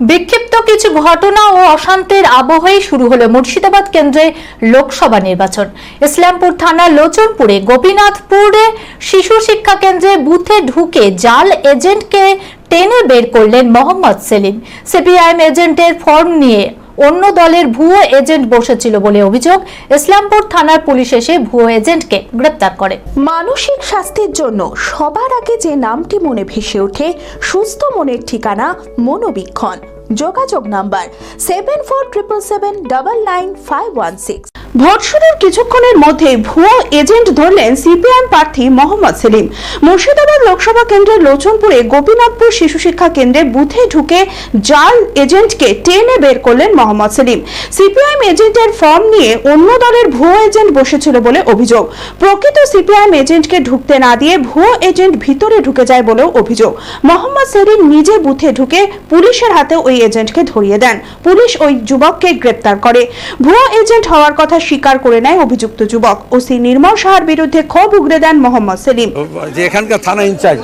বিক্ষিপ্ত কিছু ঘটনা ও অশান্তির আবহেই শুরু হলো মুর্শিদাবাদ কেন্দ্রে লোকসভা নির্বাচন। ইসলামপুর থানা লোচনপুরে গোপীনাথপুরে শিশু শিক্ষা কেন্দ্রে বুথে ঢুকে জাল এজেন্টকে টেনে বের করলেন মোহাম্মদ সেলিম। সিপিআইএম এজেন্টের ফর্ম নিয়ে অন্য দলের ভুয়ো এজেন্ট বসেছিল বলে অভিযোগ। ইসলামপুর থানার পুলিশ এসে ভুয়ো এজেন্টকে গ্রেপ্তার করে। মানসিক স্বাস্থ্যের জন্য সবার আগে যে নামটি মনে ভেসে ওঠে, সুস্থ মনের ঠিকানা মনোবীক্ষণ। যোগাযোগ number seven four triple seven double nine five one six vote শুরুর কিছুক্ষণের মধ্যে ভুয়ো এজেন্ট ধরলেন সিপিএম প্রার্থী মোহাম্মদ সেলিম। মুর্শিদাবাদ লোকসভা কেন্দ্রের লোচনপুরে গোপীনাথপুর শিশু শিক্ষা কেন্দ্রে বুথে ঢুকে জাল এজেন্টকে টেনে বের করলেন মোহাম্মদ সেলিম। সিপিআইএম এজেন্টের ফর্ম নিয়ে অন্য দলের ভুয়ো এজেন্ট বসেছিল বলে অভিযোগ। প্রকৃত সিপিআইএম এজেন্টকে ঢুকতে না দিয়ে ভুয়ো এজেন্ট ভিতরে ঢুকে যায় বলেও অভিযোগ। মোহাম্মদ সেলিম নিজে বুথে ঢুকে পুলিশের হাতে ওই এজেন্টকে ধরিয়ে দেন। পুলিশ ওই যুবককে গ্রেপ্তার করে। ভুয়ো এজেন্ট হওয়ার কথা স্বীকার করে নেয় অভিযুক্ত যুবক। ওসি নির্মল সাহার বিরুদ্ধে ক্ষোভ উগড়ে দেন মোহাম্মদ সেলিম। যে এখানকার থানা ইনচার্জ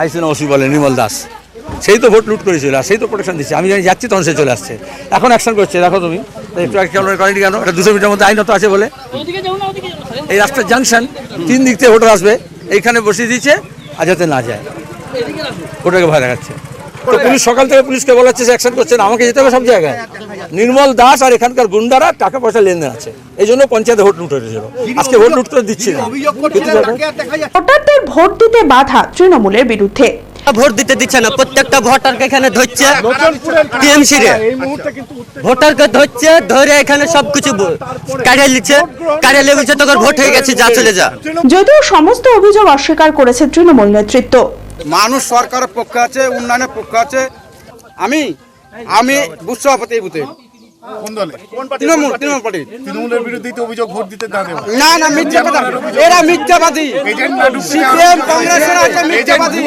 আইসিন ওসি বলে, নির্মল দাস। সেই তো ভোট লুট করেছিল সেই তো প্রোটেকশন দিচ্ছে। আমি জানি যাচ্ছি তখন সে চলে আসছে। এখন অ্যাকশন করছে, দেখো তুমি। করেনি কেন? এটা দুশো মিটার মধ্যে আইনত আছে বলে। এই রাস্তার জাংশন তিন দিক থেকে ভোটার আসবে। এইখানে বসিয়ে দিচ্ছে আর যাতে না যায়। ওটাকে ভয় দেখাচ্ছে। তো পুলিশ সকাল থেকে পুলিশকে বলাচ্ছে সে অ্যাকশন করছে না আমাকে যেতে হবে সব জায়গায়। নির্মল দাস আর এখানকার গুন্ডারা টাকা পয়সা লেনদেন আছে। এই জন্য পঞ্চায়েতে ভোট লুট হয়েছিল আজকে ভোট লুট করে দিচ্ছি না। ভোটারদের ভোট দিতে বাধা তৃণমূলের বিরুদ্ধে। ভোট দিতে দিচ্ছে না প্রত্যেকটা ভোটারকে এখানে ধরছে। টিএমসি রে ভোটারকে ধরছে ধরে এখানে সবকিছু কাড়িয়ে নিচ্ছে। কাড়িয়ে নিয়ে বলছে তোর ভোট হয়ে গেছে যা চলে যা। যদিও সমস্ত অভিযোগ অস্বীকার করেছে তৃণমূল নেতৃত্ব। মানুষ সরকারের পক্ষে আছে উন্নয়নের পক্ষে আছে। আমি আমি বুথ সভাপতি এই বুথে। তৃণমূল তৃণমূল পার্টি। তৃণমূলের বিরুদ্ধে অভিযোগ ভোট দিতে না না না মিথ্যাবাদী এরা মিথ্যাবাদী। এজেন্ট না ঢুকতে সিপিএম কংগ্রেসের আছে মিথ্যাবাদী।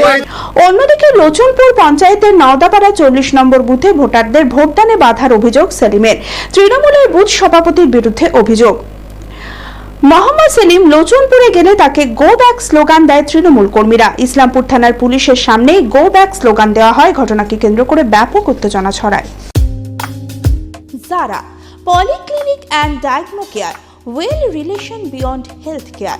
অন্যদিকে লোচনপুর পঞ্চায়েতের নওদাপাড়া চল্লিশ নম্বর বুথে ভোটারদের ভোটদানে বাধার অভিযোগ সেলিমের। তৃণমূলের বুথ সভাপতির বিরুদ্ধে অভিযোগ। মোহাম্মদ সেলিম লোচনপুরে গেলে তাকে গো ব্যাক স্লোগান দেয় তৃণমূল কর্মীরা। ইসলামপুর থানার পুলিশের সামনে গো ব্যাক স্লোগান দেওয়া হয়, ঘটনাকে কেন্দ্র করে ব্যাপক উত্তেজনা ছড়ায়। যারা polyclinic and diagno care well relation beyond health care